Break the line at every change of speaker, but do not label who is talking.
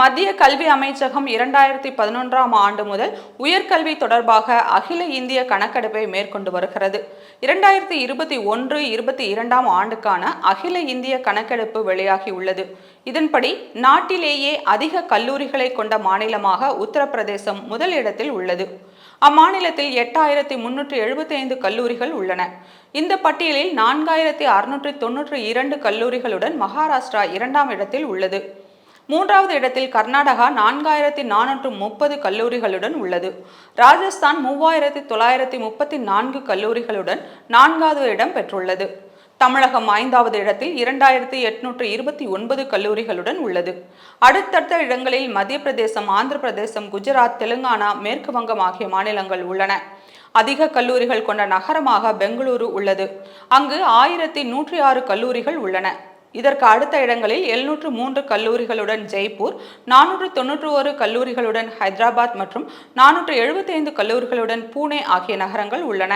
மத்திய கல்வி அமைச்சகம் இரண்டாயிரத்தி பதினொன்றாம் ஆண்டு முதல் உயர்கல்வி தொடர்பாக அகில இந்திய கணக்கெடுப்பை மேற்கொண்டு வருகிறது. இரண்டாயிரத்தி இருபத்தி ஒன்று இருபத்தி இரண்டாம் ஆண்டுக்கான அகில இந்திய கணக்கெடுப்பு வெளியாகியுள்ளது இதன்படி நாட்டிலேயே அதிக கல்லூரிகளை கொண்ட மாநிலமாக உத்தரப்பிரதேசம் முதல் இடத்தில் உள்ளது. அம்மாநிலத்தில் எட்டாயிரத்தி முன்னூற்றி எழுபத்தி ஐந்து கல்லூரிகள் உள்ளன. இந்த பட்டியலில் நான்காயிரத்தி அறுநூற்றி தொன்னூற்றி இரண்டு கல்லூரிகளுடன் மகாராஷ்டிரா இரண்டாம் இடத்தில் உள்ளது. மூன்றாவது இடத்தில் கர்நாடகா நான்காயிரத்தி நானூற்று முப்பது கல்லூரிகளுடன் உள்ளது. ராஜஸ்தான் மூவாயிரத்தி தொள்ளாயிரத்தி முப்பத்தி நான்கு கல்லூரிகளுடன் நான்காவது இடம் பெற்றுள்ளது. தமிழகம் ஐந்தாவது இடத்தில் இரண்டாயிரத்தி எட்நூற்று இருபத்தி ஒன்பது கல்லூரிகளுடன் உள்ளது. அடுத்தடுத்த இடங்களில் மத்திய பிரதேசம் ஆந்திர பிரதேசம் குஜராத் தெலுங்கானா மேற்கு வங்கம் ஆகிய மாநிலங்கள் உள்ளன. அதிக கல்லூரிகள் கொண்ட நகரமாக பெங்களூரு உள்ளது. அங்கு ஆயிரத்தி நூற்றி ஆறு கல்லூரிகள் உள்ளன. இதற்கு அடுத்த இடங்களில் எழுநூற்று மூன்று கல்லூரிகளுடன் ஜெய்ப்பூர் நானூற்று தொன்னூற்று ஒரு கல்லூரிகளுடன் ஹைதராபாத் மற்றும் நானூற்று எழுபத்தைந்து கல்லூரிகளுடன் பூனே ஆகிய நகரங்கள் உள்ளன.